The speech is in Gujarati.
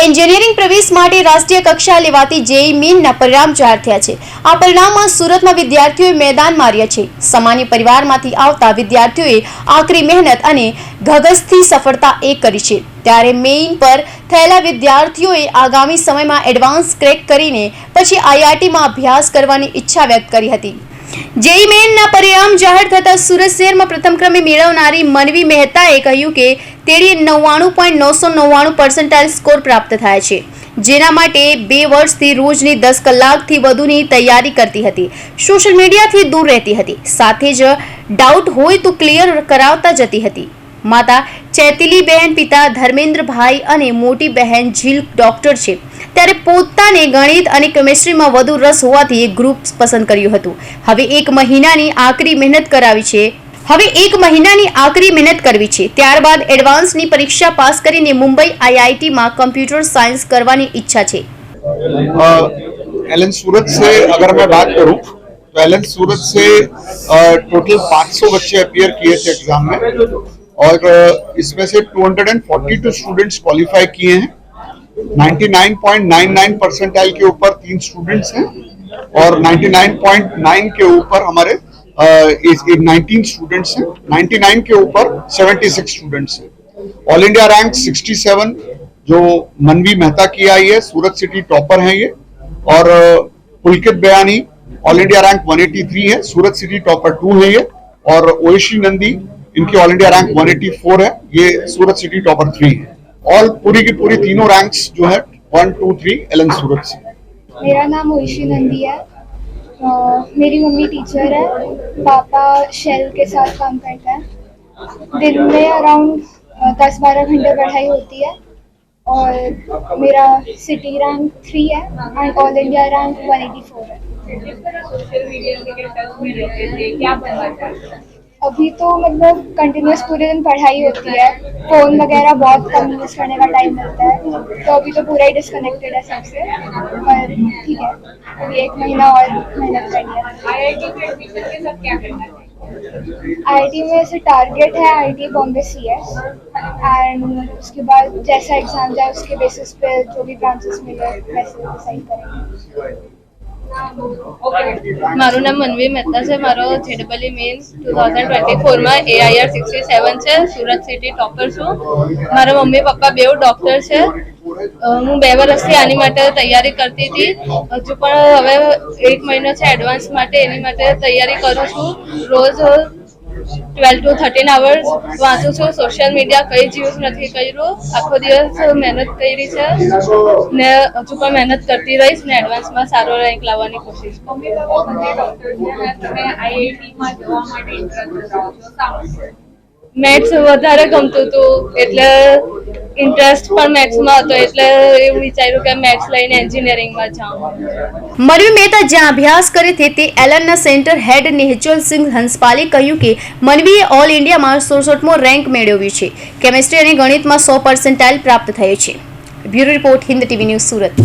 એન્જિનિયરિંગ પ્રવેશ માટે રાષ્ટ્રીય કક્ષા લેવાતી જેઈ મીનના પરિણામ જાહેર થયા છે. આ પરિણામમાં સુરતના વિદ્યાર્થીઓએ મેદાન માર્યા છે. સામાન્ય પરિવારમાંથી આવતા વિદ્યાર્થીઓએ આકરી મહેનત અને ધગસથી સફળતા એ કરી છે. ત્યારે મેઇન પર થયેલા વિદ્યાર્થીઓએ આગામી સમયમાં એડવાન્સ ક્રેક કરીને પછી આઈઆઈટીમાં અભ્યાસ કરવાની ઈચ્છા વ્યક્ત કરી હતી. જેઈ મેનના પરિણામ જાહેર થતાં સુરત શહેરમાં પ્રથમ ક્રમે મેળવનારી મનવી મહેતાએ કહ્યું કે તેણીએ નવ્વાણું પોઈન્ટ નવસો નવ્વાણું પર્સન્ટાઇલ સ્કોર પ્રાપ્ત થાય છે, જેના માટે બે વર્ષથી રોજની દસ કલાકથી વધુની તૈયારી કરતી હતી. સોશિયલ મીડિયાથી દૂર રહેતી હતી. સાથે જ ડાઉટ હોય તો ક્લિયર કરાવતા જતી હતી. માતા ચેતિલીબહેન પિતા ધર્મેન્દ્રભાઈ અને મોટી બહેન જીલ ડોક્ટર છે. ત્યારે પોતાને ગણિત અને કેમિસ્ટ્રીમાં વધુ રસ હોવાથી એક ગ્રુપ પસંદ કર્યું હતું હવે એક મહિનાની આકરી મહેનત કરાવી છે હવે એક મહિનાની આકરી મહેનત કરવી છે ત્યારબાદ એડવાન્સની પરીક્ષા પાસ કરીને મુંબઈ આઈઆઈટીમાં કમ્પ્યુટર સાયન્સ કરવાની ઈચ્છા છે एल एन सूरत से अगर मैं बात करूं तो एल एन सूरत से टोटल 500 बच्चे अपियर किए थे एग्जाम में और अ, इसमें से 242 स्टूडेंट्स क्वालिफाई किए हैं 99.99 परसेंटाइल के ऊपर तीन स्टूडेंट्स हैं और 99.9 के ऊपर हमारे 19 स्टूडेंट्स हैं। 99 के ऊपर 76 स्टूडेंट्स हैं। ऑल इंडिया रैंक 67 जो मनवी मेहता की आई है सूरत सिटी टॉपर हैं ये। और पुलकित बयानी ऑल इंडिया रैंक 183 है सूरत सिटी टॉपर टू है ये। और ओएशी नंदी इनकी ऑल इंडिया रैंक 184 है, ये सूरत सिटी टॉपर थ्री है। ऑल पूरी की पूरी तीनों रैंक्स जो है one two three L N Surat से। मेरा नाम ओइशी नंदी है। अ, मेरी मम्मी टीचर है। पापा शेल के साथ काम करता है। दिन में अराउंड दस बारह घंटे पढ़ाई होती है। और मेरा सिटी रैंक थ्री है and all India rank one eighty four है। अभी तो मतलब कंटिन्यूस पूरे दिन पढ़ाई होती है। फ़ोन वगैरह बहुत कम यूज़ करने का टाइम मिलता है। तो अभी तो पूरा ही डिस्कनेक्टेड है सबसे। पर ठीक है अभी एक महीना और मेहनत करनी है? आईआईटी में ऐसे टारगेट है IIT Bombay C S and उसके बाद जैसा एग्ज़ाम जाए उसके बेसिस पे जो भी ब्रांचेस मिले वैसे डिसाइड करेंगे। મારું નામ મનવી મહેતા છે. મારો જેડબલી મીન્સ ટુ થાઉઝન્ડ ટ્વેન્ટી ફોરમાં એઆઈઆર સિક્સટી સેવન છે. સુરત સિટી ટોપર છું. મારા મમ્મી, પપ્પા બેઉ ડૉક્ટર છે. હું બે વર્ષથી આની માટે તૈયારી કરતી હતી. હજુ પણ હવે એક મહિનો છે એડવાન્સ માટે એની માટે તૈયારી કરું છું. રોજ ટ્વેલ્વ ટુ થર્ટીન અવર્સ વાંચું છું. સોશિયલ મીડિયા કઈ જ યુઝ નથી કર્યું. આખો દિવસ મહેનત કરી છે. ને હજુ પણ મહેનત કરતી રહીશ ને એડવાન્સમાં સારો રેન્ક લાવવાની કોશિશ મેથ્સ વધારે ગમતું હતું એટલે ઇન્ટરેસ્ટ પણ મેથ્સમાં હતો, એટલે એવું વિચાર્યું કે મેથ્સ લઈને એન્જિનિયરિંગમાં જાઉં. મરવી મહેતા જ્યાં અભ્યાસ કરે છે તે એલનના સેન્ટર હેડ નિહચલ સિંહ હંસપાલે કહ્યું કે, મનવીએ ઓલ ઇન્ડિયામાં સુડસઠમો રેન્ક મેળવ્યું છે. કેમેસ્ટ્રી અને ગણિતમાં સો પર્સન્ટાઇલ પ્રાપ્ત થયો છે. Bureau report Hind TV news Surat.